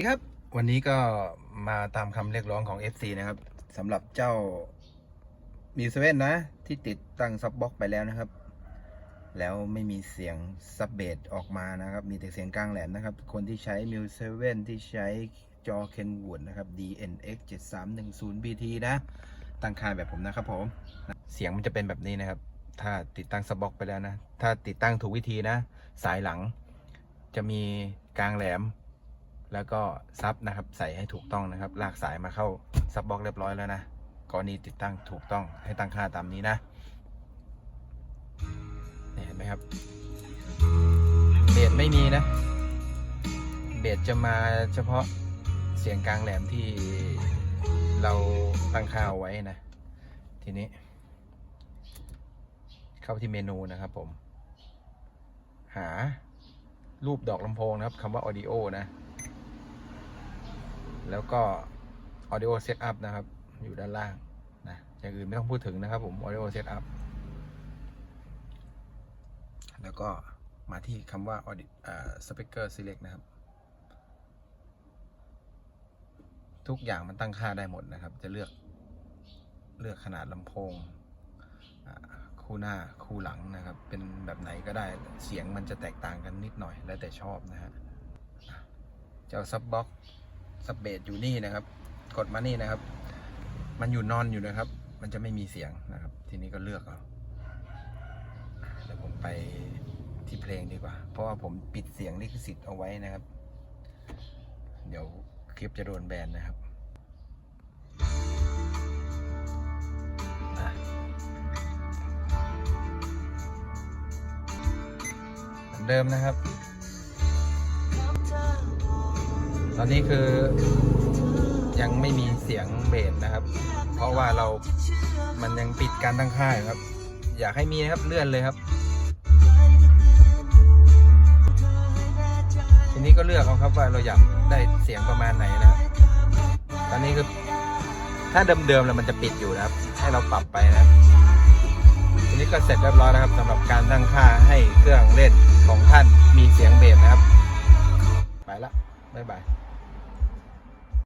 สวัสดีครับ วันนี้ก็มาตามคำเรียกร้องของ FC นะครับสำหรับเจ้ามิวเซเว่นนะ ที่ติดตั้งซับบ็อกไปแล้วนะครับ แล้วไม่มีเสียงซับเบสออกมานะครับ มีแต่เสียงกลางแหลมนะครับ คนที่ใช้มิวเซเว่นที่ใช้จอเคนวูดนะครับ DNX 7310 BT นะตั้งค่าแบบผมนะครับผมเสียงมันจะเป็นแบบนี้นะครับ ถ้าติดตั้งซับบ็อกไปแล้วนะ ถ้าติดตั้งถูกวิธีนะ สายหลังจะมีกลางแหลม แล้วก็ซับนะครับใส่ให้ถูกต้องนะครับลากสายมาเข้าซับบล็อกเรียบร้อยแล้วนะกรณีติดตั้งถูกต้องให้ตั้งค่าตามนี้นะเห็นไหมครับเบสไม่มีนะเบสจะมาเฉพาะเสียงกลางแหลมที่เราตั้งค่าเอาไว้นะ ทีนี้ เข้าที่เมนูนะครับผม หารูปดอกลำโพงนะครับคำว่า audio นะ แล้วก็ audio setup นะครับ อยู่ด้านล่างนะอย่างอื่นไม่ต้องพูดถึงนะครับผม audio setup แล้วก็มาที่คำว่า audio speaker select นะครับ ทุกอย่างมันตั้งค่าได้หมดนะครับ จะเลือกเลือกขนาดลำโพงคู่หน้าคู่หลังนะครับ เป็นแบบไหนก็ได้เสียงมันจะแตกต่างกันนิดหน่อยแล้วแต่ชอบนะฮะเจ้าซับบ็อก สเบดอยู่นี่นะครับ กดมานี่นะครับ มันอยู่นอนอยู่นะครับ มันจะไม่มีเสียงนะครับ ทีนี้ก็เลือกเอาเดี๋ยวผมไปที่เพลงดีกว่า เพราะว่าผมปิดเสียงลิขสิทธิ์เอาไว้นะครับ เดี๋ยวคลิปจะโดนแบนนะครับเหมือนเดิมนะครับ ตอนนี้คือยังไม่มีเสียงเบสนะครับ เพราะว่าเรามันยังปิดการตั้งค่าอยู่ครับ อยากให้มีนะครับเลื่อนเลยครับ ทีนี้ก็เลือกเอาครับว่าเราอยากได้เสียงประมาณไหนนะครับตอนนี้คือถ้าเดิมๆแล้วมันจะปิดอยู่นะครับ ให้เราปรับไปนะทีนี้ก็เสร็จเรียบร้อยแล้วครับสำหรับการตั้งค่าให้เครื่องเล่นของท่านมีเสียงเบสนะครับ ไปละ Bye bye.